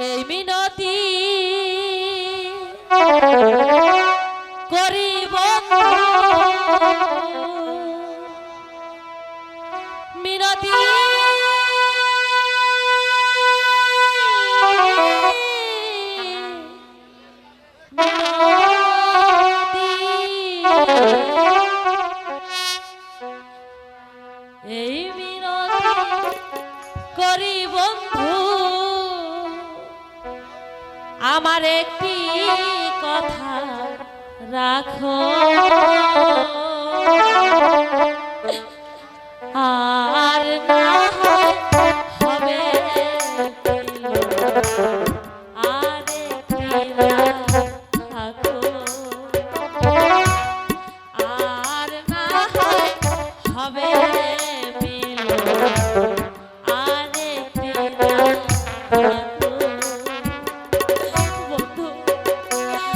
এই মিনতি করিব মিনতি এই মিনতি করি বন্ধু আমার একটি কথা রাখো।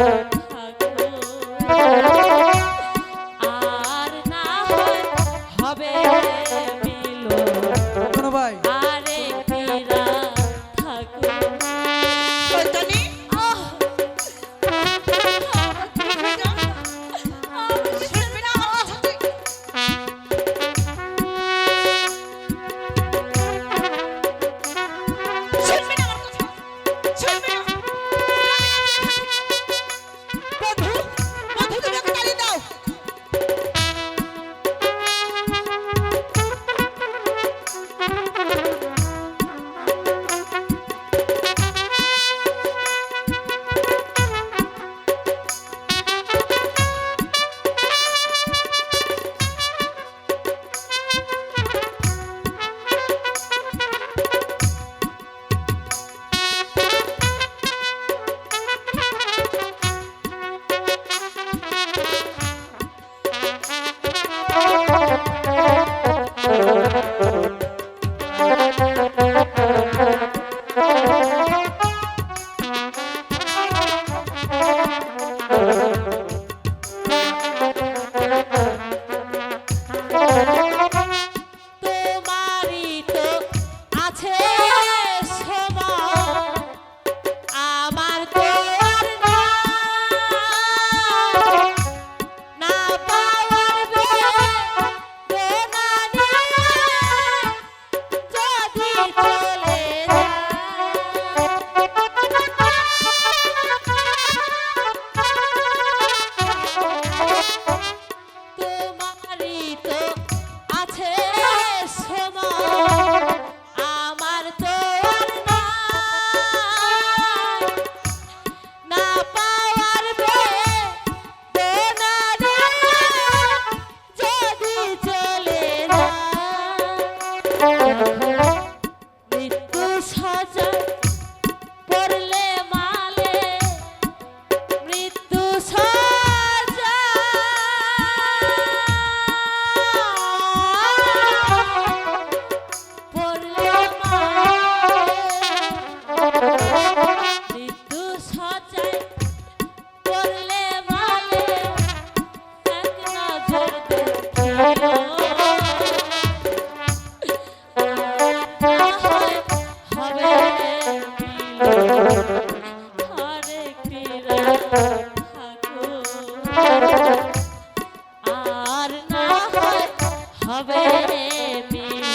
Yeah.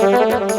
Thank you.